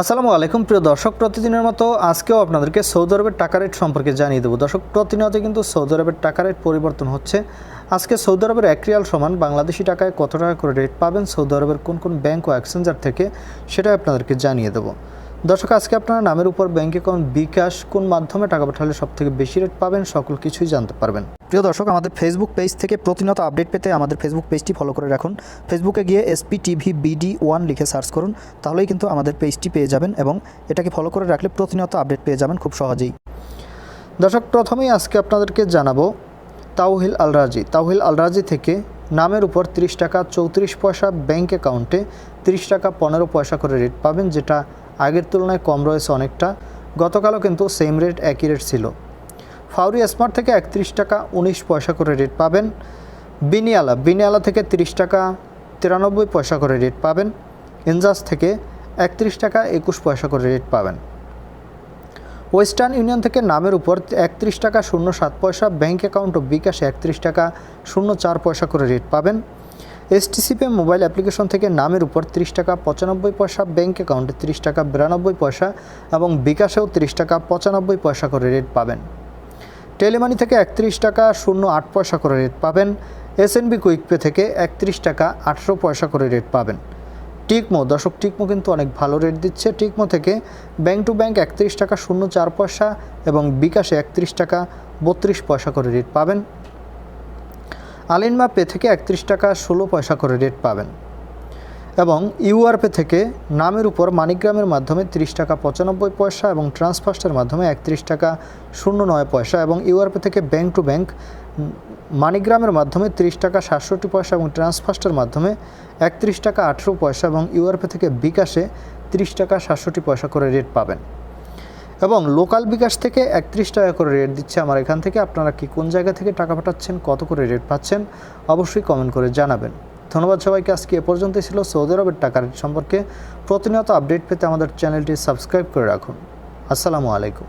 আসসালামু আলাইকুম, প্রিয় দর্শক, প্রতিদিনের মতো আজকেও আপনাদেরকে সৌদি আরবের টাকা রেট সম্পর্কে জানিয়ে দেবো। দর্শক প্রতিনিয়ত কিন্তু সৌদি আরবের টাকা রেট পরিবর্তন হচ্ছে। আজকে সৌদি আরবের এক রিয়াল সমান বাংলাদেশি টাকায় কত টাকা করে রেট পাবেন? সৌদি আরবের কোন কোন ব্যাংক ও এক্সচেঞ্জার থেকে সেটাই আপনাদেরকে জানিয়ে দেবো। দর্শক, আজকে আপনারা নামের উপর ব্যাংক অ্যাকাউন্ট বিকাশ কোন মাধ্যমে টাকা পাঠালে সব থেকে বেশি রেট পাবেন সকল কিছুই জানতে পারবেন। প্রিয় দর্শক, আমাদের ফেসবুক পেজ থেকে প্রতিনিয়ত আপডেট পেতে আমাদের ফেসবুক পেজটি ফলো করে রাখুন। ফেসবুকে গিয়ে এসপি টিভি বিডি ওয়ান লিখে সার্চ করুন, তাহলেই কিন্তু আমাদের পেজটি পেয়ে যাবেন এবং এটাকে ফলো করে রাখলে প্রতিনিয়ত আপডেট পেয়ে যাবেন খুব সহজেই। দর্শক, প্রথমেই আজকে আপনাদেরকে জানাব তাওহিল আলরাজি। তাওহিল আলরাজি থেকে নামের উপর 30 টাকা চৌত্রিশ পয়সা ব্যাংক অ্যাকাউন্টে 30 টাকা পনেরো পয়সা করে রেট পাবেন, যেটা আগের তুলনায় কম রয়েছে অনেকটা। গতকালও কিন্তু সেম রেট একই রেট ছিল। ফাউরি স্মার্ট থেকে একত্রিশ টাকা উনিশ পয়সা করে রেট পাবেন। বিনিয়ালা বিনিয়ালা থেকে 30 টাকা তিরানব্বই পয়সা করে রেট পাবেন। ইনজাস থেকে একত্রিশ টাকা একুশ পয়সা করে রেট পাবেন। ওয়েস্টার্ন ইউনিয়ন থেকে নামের উপর একত্রিশ টাকা শূন্য সাত পয়সা ব্যাঙ্ক অ্যাকাউন্ট ও বিকাশে একত্রিশ টাকা শূন্য চার পয়সা করে রেট পাবেন। এসটিসিপি মোবাইল অ্যাপ্লিকেশন থেকে নামের উপর তিরিশ টাকা পঁচানব্বই পয়সা ব্যাঙ্ক অ্যাকাউন্টে তিরিশ টাকা বিরানব্বই পয়সা এবং বিকাশেও তিরিশ টাকা পঁচানব্বই পয়সা করে রেট পাবেন। টেলিমানি থেকে একত্রিশ টাকা শূন্য আট পয়সা করে রেট পাবেন। এসএনবি কুইকপে থেকে একত্রিশ টাকা আঠেরো পয়সা করে রেট পাবেন। টিকমো, দর্শক, টিকমো কিন্তু অনেক ভালো রেট দিচ্ছে। টিকমো থেকে ব্যাংক টু ব্যাংক একত্রিশ টাকা শূন্য চার পয়সা এবং বিকাশে একত্রিশ টাকা বত্রিশ পয়সা করে রেট পাবেন। আলিনমা পে থেকে একত্রিশ টাকা ষোলো পয়সা করে রেট পাবেন এবং ইউআরপে থেকে নামের উপর মানিগ্রামের মাধ্যমে তিরিশ টাকা পঁচানব্বই পয়সা এবং ট্রান্সফার্স্টের মাধ্যমে একত্রিশ টাকা শূন্য নয় পয়সা এবং ইউআরপে থেকে ব্যাংক টু ব্যাংক মানিগ্রামের মাধ্যমে তিরিশ টাকা সাতষট্টি পয়সা এবং ট্রান্সফার্স্টের মাধ্যমে একত্রিশ টাকা আঠেরো পয়সা এবং ইউআরপে থেকে বিকাশে তিরিশ টাকা সাতষট্টি পয়সা করে রেট পাবেন। এবং লোকাল বিকাশ থেকে একত্রিশ টাকা করে রেট দিচ্ছে আমার এখান থেকে। আপনারা কি কোন জায়গা থেকে টাকা পাঠাচ্ছেন, কত করে রেট পাচ্ছেন, অবশ্যই কমেন্ট করে জানাবেন। ধন্যবাদ সবাইকে, আজকে এ পর্যন্তই ছিল সৌদি আরবের টাকা রেট সম্পর্কে। প্রতিনিয়ত আপডেট পেতে আমাদের চ্যানেলটি সাবস্ক্রাইব করে রাখুন। আসসালামু আলাইকুম।